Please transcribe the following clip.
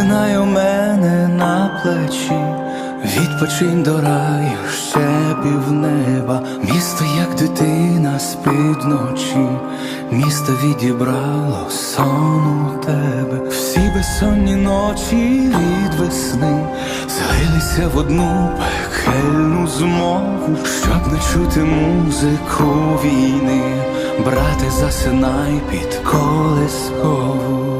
Засинай у мене на плечі, відпочинь до раю, ще півнеба, місто, як дитина спить вночі, місто відібрало сон у тебе, всі безсонні ночі від весни злилися в одну пекельну змову, щоб не чути музику війни, брате, засинай під колескову.